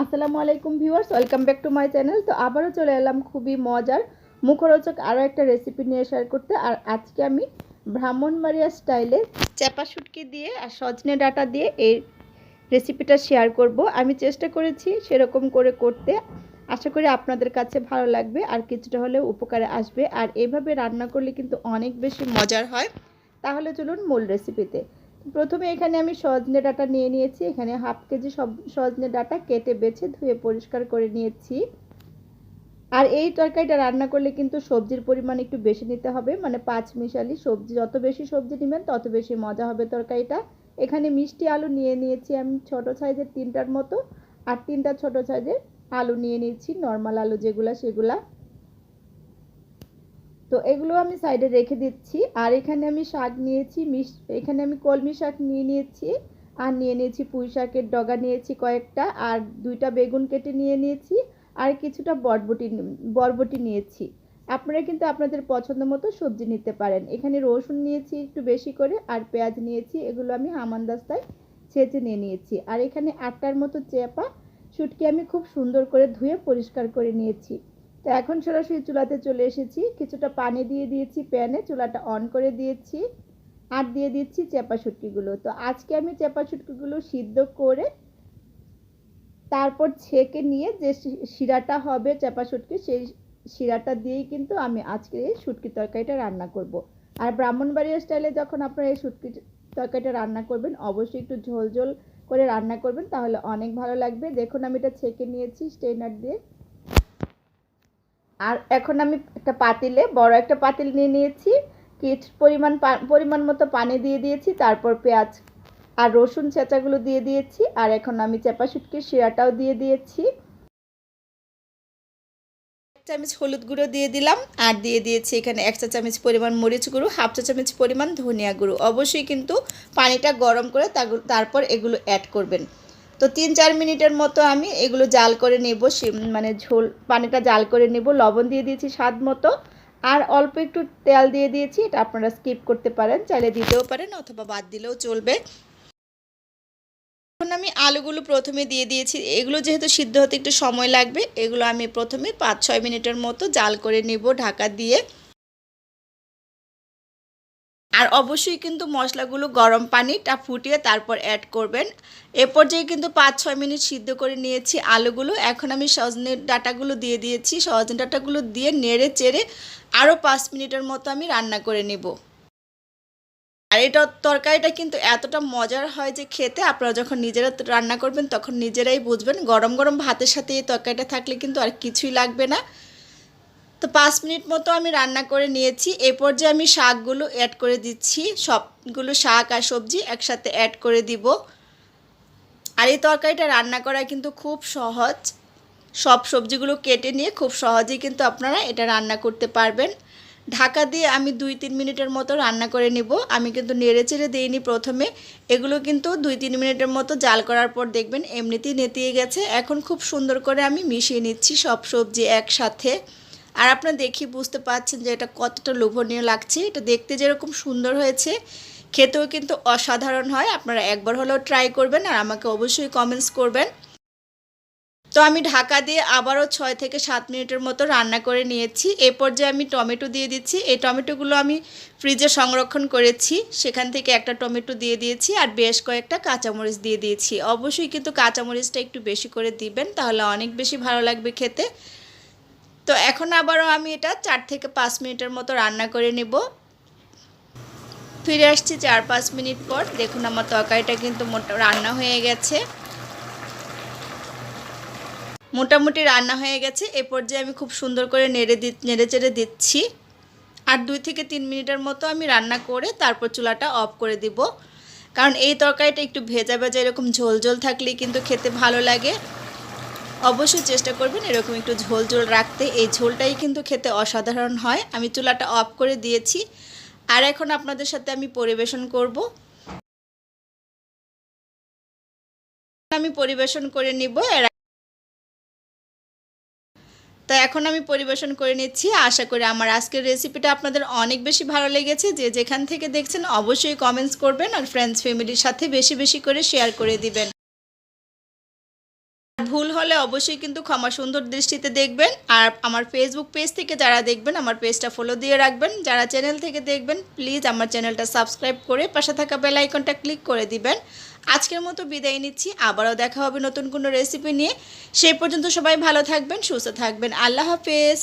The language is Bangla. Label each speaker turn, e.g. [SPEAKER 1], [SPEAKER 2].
[SPEAKER 1] আসসালামু আলাইকুম viewers, welcome back to my channel. তো আবারও চলে এলাম খুবই মজার, মুখরোচক আরও একটা রেসিপি নিয়ে শেয়ার করতে। আর আজকে আমি ব্রাহ্মণবাড়িয়া স্টাইলে চাপা শুটকি দিয়ে আর সজনে ডাটা দিয়ে এই রেসিপিটা শেয়ার করব। আমি চেষ্টা করেছি সেরকম করে করতে। আশা করি আপনাদের কাছে ভালো লাগবে আর কিছুটা হলেও উপকারে আসবে। আর এভাবে রান্না করলে কিন্তু অনেক বেশি মজার হয়। তাহলে চলুন মূল রেসিপিতে প্রথমে এখানে আমি সজনে ডাটা নিয়ে নিয়েছি। এখানে হাফ কেজি সজনে ডাটা কেটে বেছে ধুয়ে পরিষ্কার করে নিয়েছি। আর এই তরকারিটা রান্না করলে কিন্তু সবজির পরিমাণ একটু বেশি নিতে হবে। মানে পাঁচ মিশালি সবজি, যত বেশি সবজি নেবেন, তত বেশি মজা হবে তরকারিটা। এখানে মিষ্টি আলু নিয়ে নিয়েছি আমি ছোট সাইজের তিনটার মতো। আর তিনটা ছোট সাইজের আলু নিয়ে নিয়েছি, নর্মাল আলু যেগুলা সেগুলা। তো এগুলো আমি সাইডে রেখে দিচ্ছি। আর এখানে আমি শাক নিয়েছি, মিশ, এখানে আমি কলমি শাক নিয়ে নিয়েছি। আর নিয়ে নিয়েছি পুঁই শাকের ডগা নিয়েছি কয়েকটা। আর দুইটা বেগুন কেটে নিয়ে নিয়েছি। আর কিছুটা বরবটি বরবটি নিয়েছি। আপনারা কিন্তু আপনাদের পছন্দ মতো সবজি নিতে পারেন। এখানে রসুন নিয়েছি একটু বেশি করে, আর পেঁয়াজ নিয়েছি। এগুলো আমি হামানদাস্তায় ছেঁচে নিয়ে নিয়েছি। আর এখানে আটটার মতো চেপা, শুটকি আমি খুব সুন্দর করে ধুয়ে পরিষ্কার করে নিয়েছি। তো এখন সরাসরি চুলাতে চলে এসেছি। কিছুটা পানি দিয়ে দিয়েছি প্যানে, চুলাটা অন করে দিয়েছি আর দিয়ে দিচ্ছি চেপা শুটকিগুলো। তো আজকে আমি চেপা শুটকিগুলো সিদ্ধ করে তারপর ছেঁকে নিয়ে যে শিরাটা হবে চেপা শুটকি, সেই শিরাটা দিয়েই কিন্তু আমি আজকে এই শুটকি তরকারিটা রান্না করব। আর ব্রাহ্মণবাড়িয়া স্টাইলে যখন আপনারা এই শুটকি তরকারিটা রান্না করবেন, অবশ্যই একটু ঝোল ঝোল করে রান্না করবেন, তাহলে অনেক ভালো লাগবে। দেখুন আমি এটা ছেঁকে নিয়েছি স্টেনার দিয়ে। আর এখন আমি একটা পাতিলে, বড় একটা পাতিল নিয়ে নিয়েছি। কিছু পরিমাণ পরিমাণ মতো পানি দিয়ে দিয়েছি, তারপর পেঁয়াজ আর রসুন চেঁচাগুলো দিয়ে দিয়েছি, আর এখন আমি চেপা শুটকির শিরাটাও দিয়ে দিয়েছি। এক চামচ হলুদ গুঁড়ো দিয়ে দিলাম, আর দিয়ে দিয়েছি এখানে এক চা চামচ পরিমাণ মরিচ গুঁড়ো, হাফ চা চামচ পরিমাণ ধনিয়া গুঁড়ো। অবশ্যই কিন্তু পানিটা গরম করে তারপর এগুলো অ্যাড করবেন। তো তিন, চার মিনিটের মতো আমি এগুলো জাল করে নেব মানে ঝোল, পানিটা জাল করে নেব, লবণ দিয়ে দিয়েছি স্বাদ মতো। আর অল্প একটু তেল দিয়ে দিয়েছি, এটা আপনারা স্কিপ করতে পারেন, চাইলে দিতেও পারেন অথবা বাদ দিলেও চলবে। এখন আমি আলুগুলো প্রথমে দিয়ে দিয়েছি, এগুলো যেহেতু সিদ্ধ হতে একটু সময় লাগবে, এগুলো আমি প্রথমে পাঁচ, ছয় মিনিটের মতো জাল করে নেব ঢাকা দিয়ে। আর অবশ্যই কিন্তু মশলাগুলো গরম পানিটা ফুটিয়ে তারপর অ্যাড করবেন। এ পর্যায়ে কিন্তু পাঁচ ছয় মিনিট সিদ্ধ করে নিয়েছি আলুগুলো। এখন আমি সজনের ডাটাগুলো দিয়ে দিয়েছি। সজনে ডাটাগুলো দিয়ে নেড়ে চেড়ে আরও পাঁচ মিনিটের মতো আমি রান্না করে নেব। আর এটা তরকারিটা কিন্তু এতটা মজার হয় যে খেতে, আপনারা যখন নিজেরা রান্না করবেন তখন নিজেরাই বুঝবেন। গরম গরম ভাতের সাথে এই তরকারিটা থাকলে কিন্তু আর কিছুই লাগবে না। তো পাঁচ মিনিট মতো আমি রান্না করে নিয়েছি। এ পর্যায়ে আমি শাকগুলো অ্যাড করে দিচ্ছি, সবগুলো শাক আর সবজি একসাথে অ্যাড করে দিব। আর এই তরকারিটা রান্না করা কিন্তু খুব সহজ। সব সবজিগুলো কেটে নিয়ে খুব সহজেই কিন্তু আপনারা এটা রান্না করতে পারবেন। ঢাকা দিয়ে আমি দুই তিন মিনিটের মতো রান্না করে নিব। আমি কিন্তু নেড়ে চেড়ে দিইনি প্রথমে। এগুলো কিন্তু দুই তিন মিনিটের মতো জাল করার পর দেখবেন এমনিতেই নেতিয়ে গেছে। এখন খুব সুন্দর করে আমি মিশিয়ে নিচ্ছি সব সবজি একসাথে। আর আপনারা দেখি বুঝতে পারছেন যে এটা কতটা লোভনীয় লাগছে। এটা দেখতে যেরকম সুন্দর হয়েছে, খেতেও কিন্তু অসাধারণ হয়। আপনারা একবার হলেও ট্রাই করবেন আর আমাকে অবশ্যই কমেন্টস করবেন। তো আমি ঢাকা দিয়ে আবারও ছয় থেকে সাত মিনিটের মতো রান্না করে নিয়েছি। এ পর্যায়ে আমি টমেটো দিয়ে দিচ্ছি। এই টমেটোগুলো আমি ফ্রিজে সংরক্ষণ করেছি। সেখান থেকে একটা টমেটো দিয়ে দিয়েছি আর বেশ কয়েকটা কাঁচামরিচ দিয়ে দিয়েছি। অবশ্যই কিন্তু কাঁচামরিচটা একটু বেশি করে দিবেন, তাহলে অনেক বেশি ভালো লাগবে খেতে। তো এখন আবারও আমি এটা চার থেকে পাঁচ মিনিটের মতো রান্না করে নেব। ফিরে আসছি চার পাঁচ মিনিট পর। দেখুন আমার তরকারিটা কিন্তু মোটা রান্না হয়ে গেছে। মোটামুটি রান্না হয়ে গেছে। এ পর্যায়ে আমি খুব সুন্দর করে নেড়ে দি নেড়ে চেড়ে দিচ্ছি। আর দুই থেকে তিন মিনিটের মতো আমি রান্না করে তারপর চুলাটা অফ করে দিব। কারণ এই তরকারিটা একটু ভেজা ভেজা এরকম ঝোল ঝোল থাকলেই কিন্তু খেতে ভালো লাগে। অবশ্যই চেষ্টা করবেন এরকম একটু ঝোল ঝোল রাখতে। এই ঝোলটাই কিন্তু খেতে অসাধারণ হয়। আমি চুলাটা অফ করে দিয়েছি। আর এখন আপনাদের সাথে আমি পরিবেশন করব। আমি পরিবেশন করে নিব। তো এখন আমি পরিবেশন করে নিচ্ছি। আশা করি আমার আজকের রেসিপিটা আপনাদের অনেক বেশি ভালো লেগেছে। যে যেখান থেকে দেখছেন অবশ্যই কমেন্টস করবেন আর ফ্রেন্ডস ফ্যামিলির সাথে বেশি বেশি করে শেয়ার করে দিবেন। ভুল হলে অবশ্যই কিন্তু ক্ষমা সুন্দর দৃষ্টিতে দেখবেন। আর আমার ফেসবুক পেজ থেকে যারা দেখবেন, আমার পেজটা ফলো দিয়ে রাখবেন। যারা চ্যানেল থেকে দেখবেন প্লিজ আমার চ্যানেলটা সাবস্ক্রাইব করে পাশে থাকা বেল আইকনটা ক্লিক করে দিবেন। আজকের মতো বিদায় নিচ্ছি। আবারও দেখা হবে নতুন কোনো রেসিপি নিয়ে। সেই পর্যন্ত সবাই ভালো থাকবেন, সুস্থ থাকবেন। আল্লাহ হাফেজ।